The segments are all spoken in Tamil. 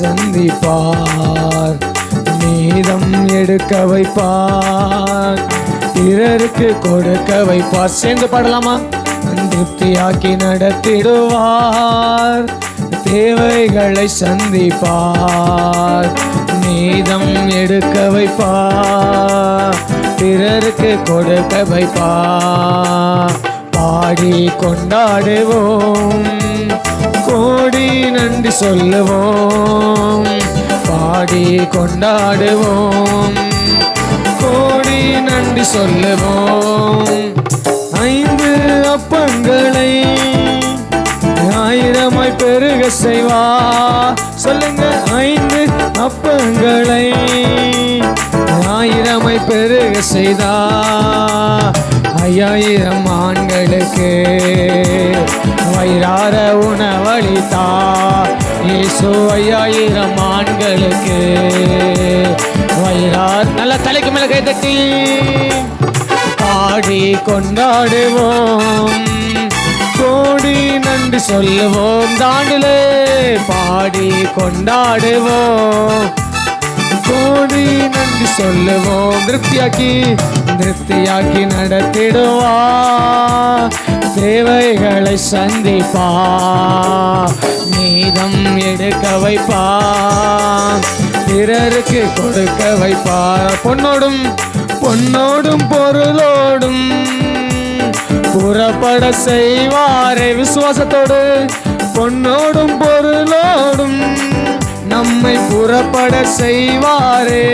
சந்திப்பார். நீதம் எடுக்க வைப்பார். பிறருக்கு கொடுக்க வைப்பார். சேர்ந்து பாடலாமா? திருப்தியாக்கி நடத்திடுவார். தேவைகளை சந்திப்பார். நீதம் எடுக்க வைப்பார். பிறருக்கு கொடுக்க வைப்பார். பாடி கொண்டாடுவோம். சொல்லுவோம். பாடி கொண்டாடுவோம். கோடி நன்றி சொல்லுவோம். ஐந்து அப்பங்களை ஆயிரமாய் பெருக செய்வா. சொல்லுங்க ஐந்து அப்பங்களை ஆயிரமாய் பெருக செய்தா. ஐயாயிரம் ஆண்களுக்கு வயிறார உணவளித்தா. இயேசு ஐயாயிரம் ஆண்களுக்கு வயிறார். நல்ல தலைக்கு மேல கை தட்டி. பாடி கொண்டாடுவோம். கோடி நன்றி சொல்லுவோம். தாண்டிலே பாடி கொண்டாடுவோம். கோடி நன்றி சொல்லுவோம். திருப்தியாக்கி திருப்தியாக்கி நடத்திடுவா. தேவைகளை சந்திப்பா. மீதம் எடுக்க வைப்பா. பிறருக்கு கொடுக்க வைப்பா. பொன்னோடும் பொன்னோடும் பொருளோடும். புறப்பட செய்வாரே விசுவாசத்தோடு. பொன்னோடும் பொருளோடும். நம்மை புறப்பட செய்வாரே.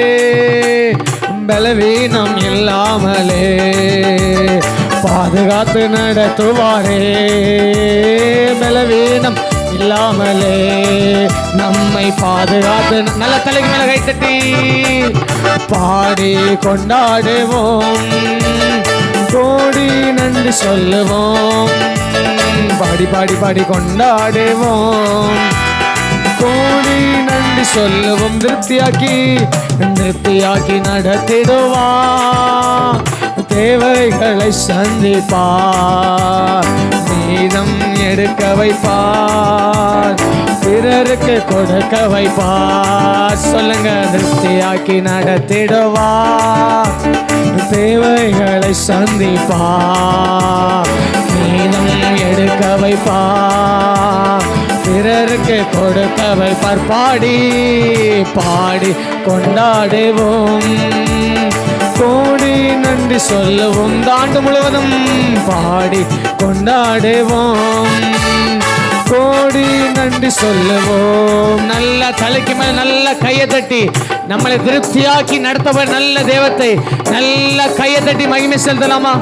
பலவீனம் இல்லாமலே. பாதுகாத்து நடத்துவாரே. பலவீனம் இல்லாமலே நம்மை பாதுகாத்து நல்ல தலைக்கு மேல கைத்தட்டி பாடி கொண்டாடுவோம். கோடி நன்றி சொல்லுவோம். பாடி பாடி பாடி கொண்டாடுவோம். கோடி நன்றி சொல்லுவோம். திருப்தியாக்கி திருப்தியாக்கி நடத்திடுவா. தேவை தேவைகளை சந்திப்பார் நீதம் எடுக்க வைப்பார். பிறருக்கு கொடுக்க வைப்பார். சொல்லுங்க திருப்தியாக்கி நடத்திடுவார் தேவைகளை சந்திப்பார் நீதம் எடுக்க வைப்பார் பிறருக்கு கொடுக்க வைப்பார். பாடி பாடி கொண்டாடுவோம். கோடி நன்றி சொல்லவும் இந்த ஆண்டு முழுவதும் பாடி கொண்டாடுவோம். கோடி நன்றி சொல்லுவோம். நல்ல தலைக்கு மேல நல்ல கையை தட்டி நம்மளை திருப்தியாக்கி நடத்தவர் நல்ல தேவத்தை நல்ல கையை தட்டி மகிமை செலுத்தலாமா?